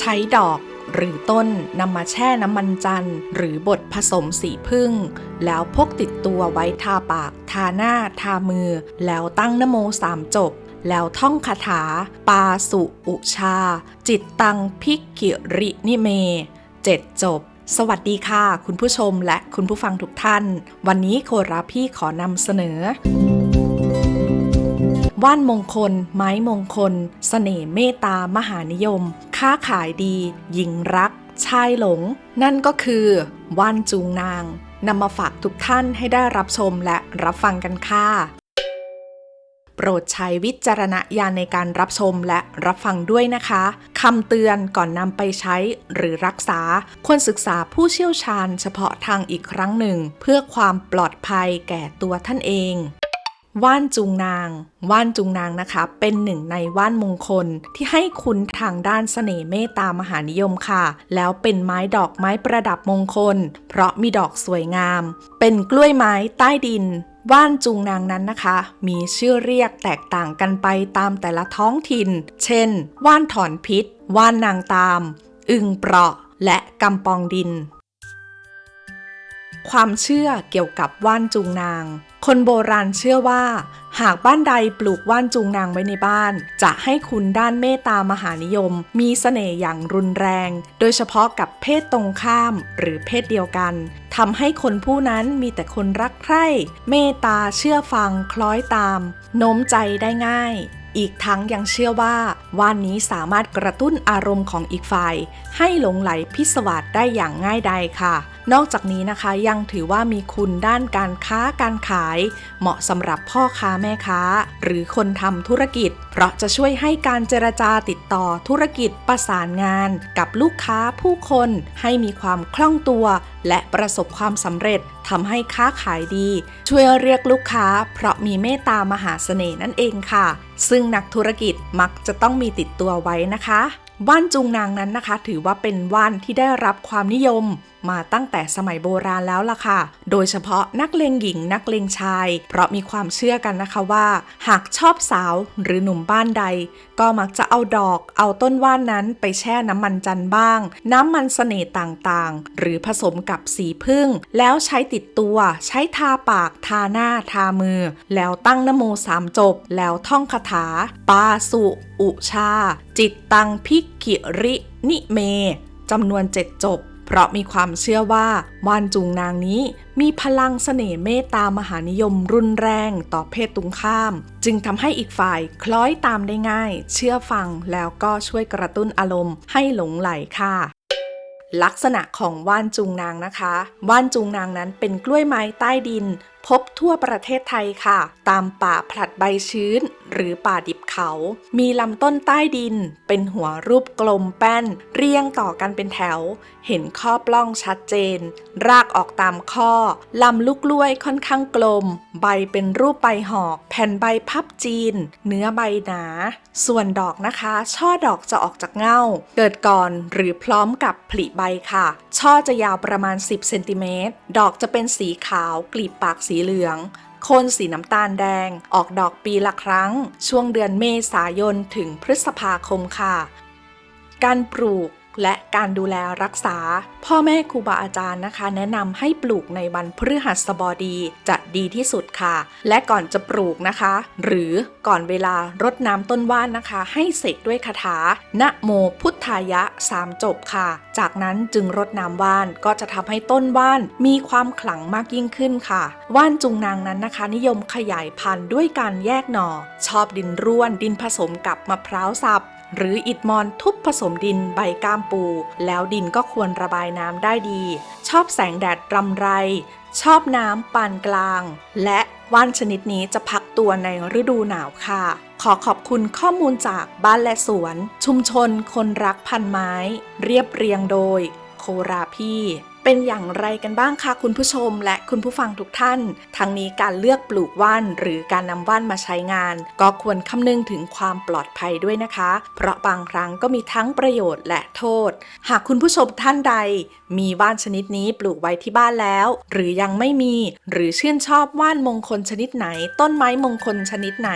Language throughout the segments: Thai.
ใช้ดอกหรือต้นนำมาแช่น้ำมันจันทร์ หรือบดผสมสีพึ่ง แล้วพกติดตัวไว้ทาปาก ทาหน้า ทามือ แล้วตั้งนโมสามจบ แล้วท่องคาถา ปาสุอุชา จิตตังพิกกิรินิเม เจ็ดจบ สวัสดีค่ะ คุณผู้ชมและคุณผู้ฟังทุกท่าน วันนี้โคราพี่ขอนำเสนอ ว่านมงคล ไม้มงคลเสน่ห์เมตตามหานิยม ค้าขายดี หญิงรัก ชายหลง นั่นก็คือว่านจูงนางนำมาฝากทุกท่านให้ได้รับชมและรับฟังกันค่ะ โปรดใช้วิจารณญาณในการรับชมและรับฟังด้วยนะคะคำเตือนก่อนนำไปใช้หรือรักษา ควรศึกษาผู้เชี่ยวชาญเฉพาะทางอีกครั้งหนึ่ง เพื่อความปลอดภัยแก่ตัวท่านเอง ว่านจูงนาง ว่านจูงนางนะคะ เป็นหนึ่งในว่านมงคลที่ให้คุณทางด้านเสน่ห์เมตตามหานิยมค่ะ แล้วเป็นไม้ดอกไม้ประดับมงคล เพราะมีดอกสวยงาม เป็นกล้วยไม้ใต้ดินว่านจูงนางนั้นนะคะ มีชื่อเรียกแตกต่างกันไปตามแต่ละท้องถิ่น เช่น ว่านถอนพิษ ว่านนางตาม อึงเปราะ และกำปองดิน ความเชื่อเกี่ยวกับว่านจูงนาง คนโบราณเชื่อว่า หากบ้านใดปลูกว่านจูงนางไว้ในบ้าน จะให้คุณด้านเมตตามหานิยม มีเสน่ห์อย่างรุนแรง โดยเฉพาะกับเพศตรงข้ามหรือเพศเดียวกันทำให้คนผู้นั้นมีแต่คนรักใคร่ เมตตาเชื่อฟังคล้อยตามโน้มใจได้ง่าย อีกทั้งยังเชื่อว่าว่านนี้สามารถกระตุ้นอารมณ์ของอีกฝ่าย ให้หลงไหลพิศวาสได้อย่างง่ายดายค่ะ นอกจากนี้นะคะยังถือว่ามีคุณด้านการค้าการขาย เหมาะสำหรับพ่อค้าแม่ค้า หรือคนทำธุรกิจ เพราะจะช่วยให้การเจรจาติดต่อธุรกิจประสานงาน กับลูกค้าผู้คน ให้มีความคล่องตัวและประสบความสำเร็จทำให้ค้าขายดี ช่วยเรียกลูกค้า เพราะมีเมตตามหาเสน่ห์นั่นเองค่ะ ซึ่งนักธุรกิจมักจะต้องมีติดตัวไว้นะคะ ว่านจูงนางนั้นนะคะ ถือว่าเป็นว่านที่ได้รับความนิยมมาตั้งแต่สมัยโบราณแล้วล่ะค่ะ โดยเฉพาะนักเลงหญิงนักเลงชาย เพราะมีความเชื่อกันนะคะว่า หากชอบสาวหรือหนุ่มบ้านใด ก็มักจะเอาดอก เอาต้นว่านนั้นไปแช่น้ำมันจันบ้าง น้ำมันเสน่ห์ต่างๆ หรือผสมกับสีพึ่ง แล้วใช้ติดตัว ใช้ทาปาก ทาหน้า ทามือ แล้วตั้งนโมสามจบ แล้วท่องคาถาปาสุ อุชา จิตตังพิกิรินิเมจำนวนเจ็ดจบ เพราะมีความเชื่อว่าว่านจูงนางนี้มีพลังเสน่ห์เมตตามหานิยมรุนแรงต่อเพศตรงข้าม จึงทำให้อีกฝ่ายคล้อยตามได้ง่าย เชื่อฟังแล้วก็ช่วยกระตุ้นอารมณ์ให้หลงไหลค่ะลักษณะของว่านจูงนางนะคะ ว่านจูงนางนั้นเป็นกล้วยไม้ใต้ดินพบทั่วประเทศไทยค่ะ ตามป่าผลัดใบชื้น หรือป่าดิบเขา มีลำต้นใต้ดิน เป็นหัวรูปกลมแป้น เรียงต่อกันเป็นแถว เห็นข้อปล้องชัดเจน รากออกตามข้อ ลำลูกกล้วยค่อนข้างกลม ใบเป็นรูปใบหอก แผ่นใบพับจีน เนื้อใบหนา ส่วนดอกนะคะ ช่อดอกจะออกจากเง่า เกิดก่อนหรือพร้อมกับผลิใบค่ะ ช่อจะยาวประมาณ 10เซนติเมตร ดอกจะเป็นสีขาวกลีบปากสีเหลือง โคนสีน้ำตาลแดง ออกดอกปีละครั้ง ช่วงเดือนเมษายนถึงพฤษภาคมค่ะ การปลูก และการดูแลรักษา พ่อแม่ครูบาอาจารย์นะคะ แนะนำให้ปลูกในวันพฤหัสบดีจะดีที่สุดค่ะ และก่อนจะปลูกนะคะ หรือก่อนเวลารดน้ำต้นว่านนะคะ ให้เสกด้วยคาถานะโมพุทธายะสามจบค่ะ จากนั้นจึงรดน้ำว่านก็จะทำให้ต้นว่านมีความขลังมากยิ่งขึ้นค่ะ ว่านจุงนางนั้นนะคะ นิยมขยายพันธุ์ด้วยการแยกหน่อ ชอบดินร่วนดินผสมกับมะพร้าวสับ หรืออิฐมอนทุบผสมดินใบก้ามปู แล้วดินก็ควรระบายน้ำได้ดี ชอบแสงแดดรำไร ชอบน้ำปานกลาง และว่านชนิดนี้จะพักตัวในฤดูหนาวค่ะ ขอขอบคุณข้อมูลจากบ้านและสวน ชุมชนคนรักพันไม้ เรียบเรียงโดย โคราพี่ เป็นอย่างไรกันบ้างคะคุณผู้ชมและคุณผู้ฟังทุกท่าน ทั้งนี้การเลือกปลูกว่านหรือการนำว่านมาใช้งาน ก็ควรคำนึงถึงความปลอดภัยด้วยนะคะ เพราะบางครั้งก็มีทั้งประโยชน์และโทษ หากคุณผู้ชมท่านใด มีว่านชนิดนี้ปลูกไว้ที่บ้านแล้ว หรือยังไม่มี หรือชื่นชอบว่านมงคลชนิดไหน ต้นไม้มงคลชนิดไหน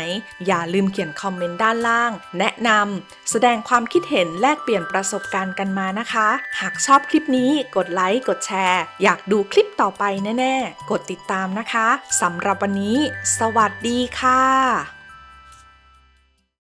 อย่าลืมเขียนคอมเมนต์ด้านล่าง แนะนำแสดงความคิดเห็นแลกเปลี่ยนประสบการณ์กันมานะคะ หากชอบคลิปนี้กดไลค์กดกดแชร์ อยากดูคลิปต่อไปแน่ ๆ กดติดตามนะคะสำหรับวันนี้ สวัสดีค่ะ